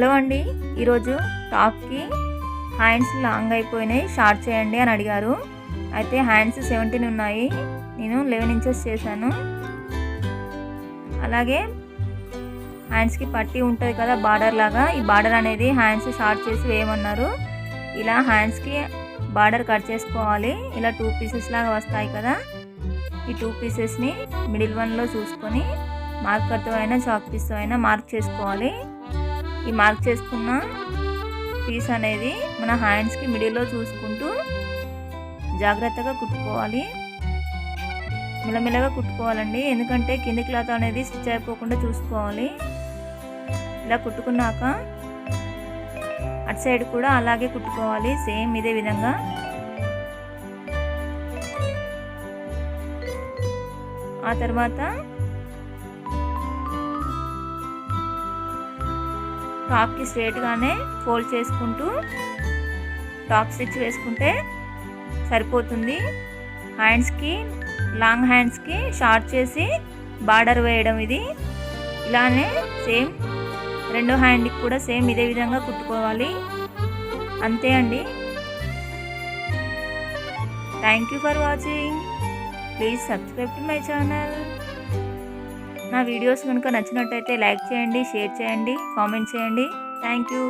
Hello అండి. ఈరోజు టాప్కి హ్యాండ్స్ లాంగ్ అయిపోయినాయి. షార్ట్ చేయండి అని అడిగారు. అయితే హ్యాండ్స్ సెవెంటీన్ ఉన్నాయి. నేను లెవెన్ ఇంచెస్ చేశాను. అలాగే హ్యాండ్స్కి పట్టి ఉంటుంది కదా బార్డర్ లాగా. ఈ బార్డర్ అనేది హ్యాండ్స్ షార్ట్ చేసి వేయమన్నారు. ఇలా హ్యాండ్స్కి బార్డర్ కట్ చేసుకోవాలి. ఇలా టూ పీసెస్ లాగా వస్తాయి కదా. ఈ టూ పీసెస్ని మిడిల్ వన్లో చూసుకొని మార్కర్తో అయినా చాక్ పీస్తో అయినా మార్క్ చేసుకోవాలి. ఈ మార్క్ చేసుకున్న పీస్ అనేది మన హ్యాండ్స్కి మిడిల్లో చూసుకుంటూ జాగ్రత్తగా కుట్టుకోవాలి. మిలమిలగా కుట్టుకోవాలండి. ఎందుకంటే కింది క్లాత్ అనేది స్టిచ్ అయిపోకుండా చూసుకోవాలి. ఇలా కుట్టుకున్నాక అటు సైడ్ కూడా అలాగే కుట్టుకోవాలి. సేమ్ ఇదే విధంగా. ఆ తర్వాత టాప్కి స్ట్రేట్గానే ఫోల్డ్ చేసుకుంటూ టాప్ స్టిచ్ వేసుకుంటే సరిపోతుంది. హ్యాండ్స్కి లాంగ్ హ్యాండ్స్కి షార్ట్ చేసి బార్డర్ వేయడం ఇది. ఇలానే సేమ్ రెండో హ్యాండ్కి కూడా సేమ్ ఇదే విధంగా కుట్టుకోవాలి. అంతే అండి. Thank you for watching please subscribe to my channel నా వీడియోస్ కనుక నచ్చినట్టయితే లైక్ చేయండి షేర్ చేయండి కామెంట్ చేయండి. Thank you.